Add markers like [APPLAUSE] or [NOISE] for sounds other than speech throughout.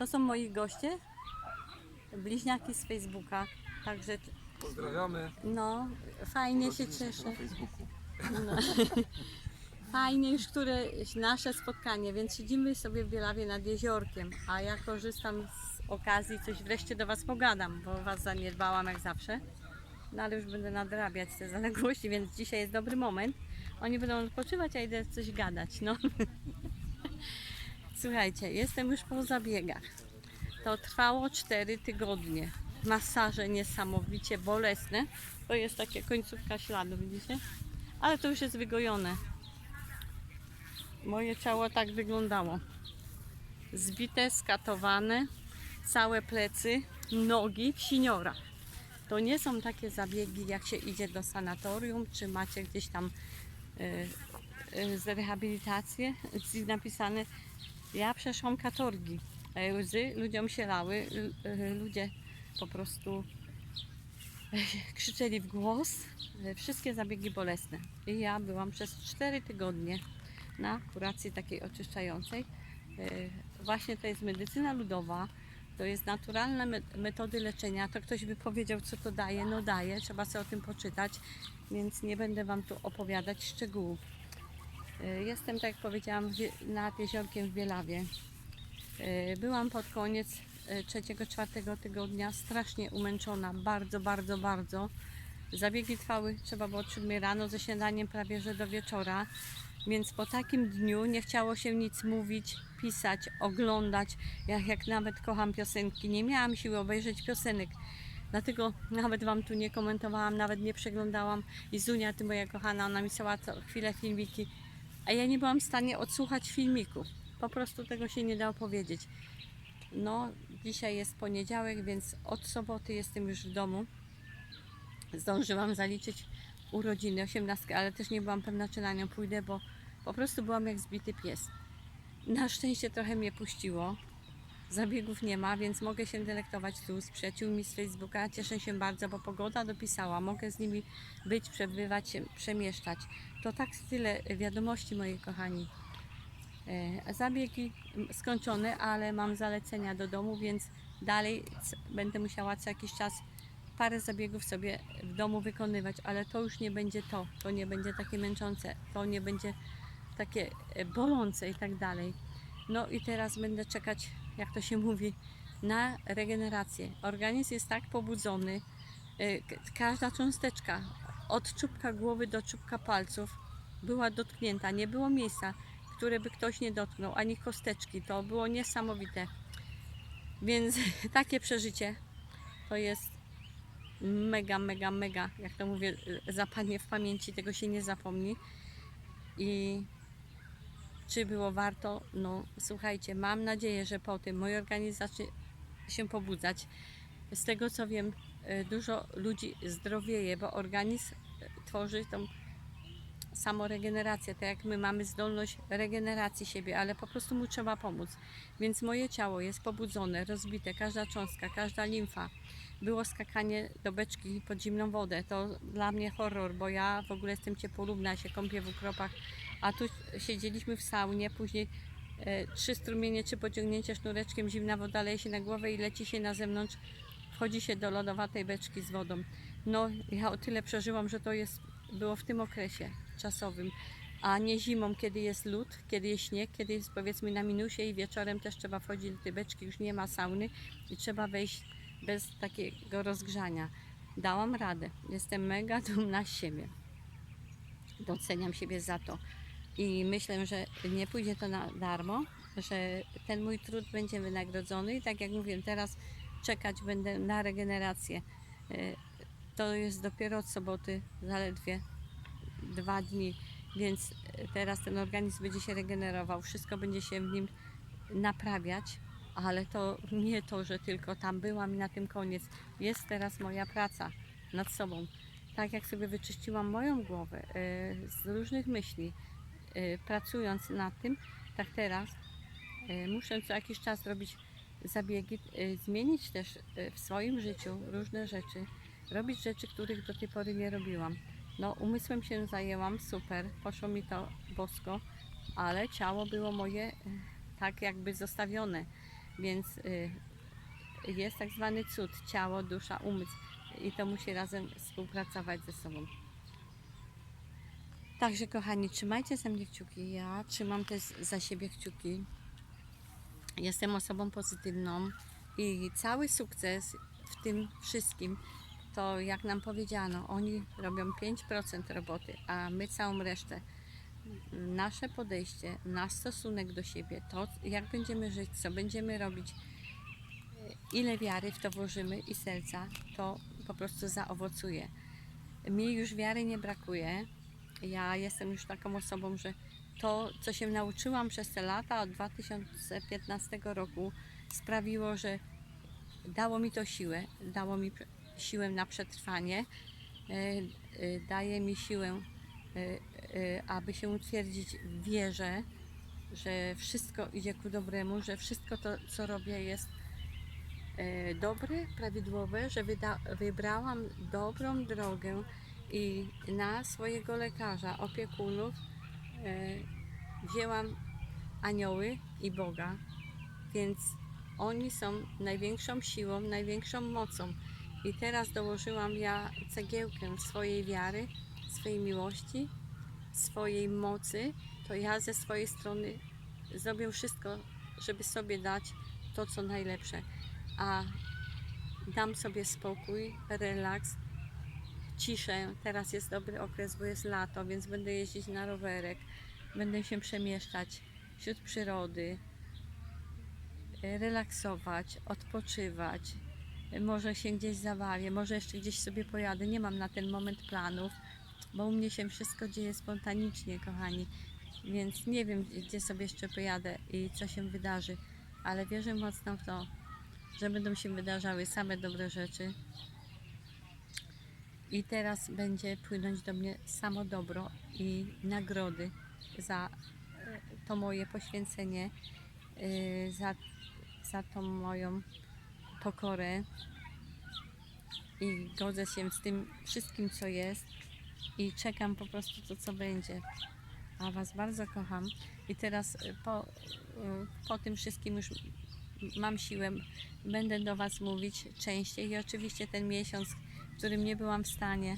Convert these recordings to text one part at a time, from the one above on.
To są moi goście, bliźniaki z Facebooka. Także Pozdrawiamy. no, fajnie się cieszę. Na Facebooku. No. [LAUGHS] Fajnie już któreś nasze spotkanie, więc siedzimy sobie w Bielawie nad jeziorkiem, a ja korzystam z okazji, coś wreszcie do Was pogadam, bo Was zaniedbałam jak zawsze. No ale już będę nadrabiać te zaległości, więc dzisiaj jest dobry moment. Oni będą odpoczywać, a idę coś gadać, no. [LAUGHS] Słuchajcie, jestem już po zabiegach. To trwało 4 tygodnie. Masaże niesamowicie bolesne. To jest takie końcówka śladu, widzicie? Ale to już jest wygojone. Moje ciało tak wyglądało. Zbite, skatowane, całe plecy, nogi w siniorach. To nie są takie zabiegi, jak się idzie do sanatorium, czy macie gdzieś tam y, y, z rehabilitację. Napisane, ja przeszłam katorgi. E, Łzy ludziom się lały, y, ludzie po prostu krzyczeli w głos. E, Wszystkie zabiegi bolesne. I ja byłam przez 4 tygodnie na kuracji takiej oczyszczającej. E, Właśnie to jest medycyna ludowa, to jest naturalne me- metody leczenia. To ktoś by powiedział, co to daje. No daje, trzeba sobie o tym poczytać, więc nie będę Wam tu opowiadać szczegółów. E, Jestem, tak jak powiedziałam, nad jeziorkiem w Bielawie. E, Byłam pod koniec e, trzeciego, czwartego tygodnia strasznie umęczona, bardzo, bardzo, bardzo. Zabiegi trwały, trzeba było od 7 rano ze śniadaniem prawie że do wieczora, więc po takim dniu nie chciało się nic mówić, pisać, oglądać. Ja jak nawet kocham piosenki, nie miałam siły obejrzeć piosenek. Dlatego nawet Wam tu nie komentowałam, nawet nie przeglądałam. I Zunia, Ty moja kochana, ona mi cała co chwilę filmiki, a ja nie byłam w stanie odsłuchać filmików. Po prostu tego się nie da opowiedzieć. No, dzisiaj jest poniedziałek, więc od soboty jestem już w domu. Zdążyłam zaliczyć urodziny, 18, ale też nie byłam pewna, czy na nią pójdę, bo po prostu byłam jak zbity pies. Na szczęście trochę mnie puściło. Zabiegów nie ma, więc mogę się delektować tu z przyjaciółmi z Facebooka. Cieszę się bardzo, bo pogoda dopisała. Mogę z nimi być, przebywać się, przemieszczać. To tak tyle wiadomości, moi kochani. E, Zabiegi skończone, ale mam zalecenia do domu, więc dalej będę musiała co jakiś czas parę zabiegów sobie w domu wykonywać, ale to już nie będzie to, to nie będzie takie męczące, to nie będzie takie e, bolące i tak dalej. No i teraz będę czekać, jak to się mówi, na regenerację. Organizm jest tak pobudzony, k- każda cząsteczka od czubka głowy do czubka palców była dotknięta, nie było miejsca, które by ktoś nie dotknął, ani kosteczki. To było niesamowite. Więc [LAUGHS] takie przeżycie to jest mega, mega, mega, jak to mówię, zapanie w pamięci, tego się nie zapomni. I czy było warto? No słuchajcie, mam nadzieję, że po tym mój organizm zacznie się pobudzać. Z tego co wiem, e, dużo ludzi zdrowieje, bo organizm e, tworzy tą samoregenerację, tak jak my mamy zdolność regeneracji siebie, ale po prostu mu trzeba pomóc. Więc moje ciało jest pobudzone, rozbite, każda cząstka, każda limfa. Było skakanie do beczki pod zimną wodę. To dla mnie horror, bo ja w ogóle jestem ciepłolubna, się kąpię w ukropach. A tu siedzieliśmy w saunie, później e, trzy strumienie czy pociągnięcie sznureczkiem, zimna woda leje się na głowę i leci się na zewnątrz. Wchodzi się do lodowatej beczki z wodą. No, ja o tyle przeżyłam, że to jest, było w tym okresie czasowym, a nie zimą, kiedy jest lód, kiedy jest śnieg, kiedy jest powiedzmy na minusie i wieczorem też trzeba wchodzić do tej beczki, już nie ma sauny i trzeba wejść bez takiego rozgrzania. Dałam radę. Jestem mega dumna z siebie. Doceniam siebie za to. I myślę, że nie pójdzie to na darmo, że ten mój trud będzie wynagrodzony i tak jak mówię, teraz czekać będę na regenerację. Y, To jest dopiero od soboty, zaledwie dwa dni, więc y, teraz ten organizm będzie się regenerował, wszystko będzie się w nim naprawiać, ale to nie to, że tylko tam byłam i na tym koniec. Jest teraz moja praca nad sobą. Tak jak sobie wyczyściłam moją głowę y, z różnych myśli, pracując nad tym, tak teraz y, muszę co jakiś czas robić zabiegi, y, zmienić też y, w swoim życiu różne rzeczy, robić rzeczy, których do tej pory nie robiłam. No, umysłem się zajęłam, super, poszło mi to bosko, ale ciało było moje y, tak jakby zostawione. Więc y, jest tak zwany cud, ciało, dusza, umysł i to musi razem współpracować ze sobą. Także kochani, trzymajcie ze mnie kciuki. Ja trzymam też za siebie kciuki. Jestem osobą pozytywną i cały sukces w tym wszystkim to jak nam powiedziano, oni robią 5% roboty, a my całą resztę. Nasze podejście, nasz stosunek do siebie, to jak będziemy żyć, co będziemy robić, ile wiary w to włożymy i serca, to po prostu zaowocuje. Mi już wiary nie brakuje. Ja jestem już taką osobą, że to, co się nauczyłam przez te lata od 2015 roku, sprawiło, że dało mi to siłę, dało mi siłę na przetrwanie, e, e, daje mi siłę, e, aby się utwierdzić w wierze, że wszystko idzie ku dobremu, że wszystko to, co robię, jest dobre, prawidłowe, że wybrałam dobrą drogę i na swojego lekarza, opiekunów e, wzięłam anioły i Boga, więc oni są największą siłą, największą mocą. I teraz dołożyłam ja cegiełkę swojej wiary, swojej miłości, swojej mocy, to ja ze swojej strony zrobię wszystko, żeby sobie dać to, co najlepsze. A dam sobie spokój, relaks, ciszę. Teraz jest dobry okres, bo jest lato, więc będę jeździć na rowerek, będę się przemieszczać wśród przyrody, relaksować, odpoczywać. Może się gdzieś zabawię, może jeszcze gdzieś sobie pojadę. Nie mam na ten moment planów, bo u mnie się wszystko dzieje spontanicznie, kochani. Więc nie wiem, gdzie sobie jeszcze pojadę i co się wydarzy, ale wierzę mocno w to, że będą się wydarzały same dobre rzeczy. I teraz będzie płynąć do mnie samo dobro i nagrody za e, to moje poświęcenie, e, za, za tą moją pokorę. I godzę się z tym wszystkim, co jest, i czekam po prostu to, co będzie. A Was bardzo kocham. I teraz e, po, po tym wszystkim już mam siłę, będę do Was mówić częściej i oczywiście ten miesiąc, którym nie byłam w stanie,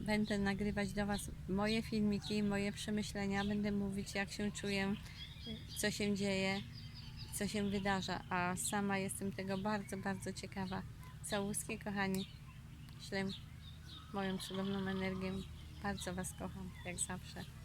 będę nagrywać do Was moje filmiki, moje przemyślenia, będę mówić jak się czuję, co się dzieje, co się wydarza, a sama jestem tego bardzo, bardzo ciekawa. Całuski kochani, ślę moją cudowną energię, bardzo Was kocham, jak zawsze.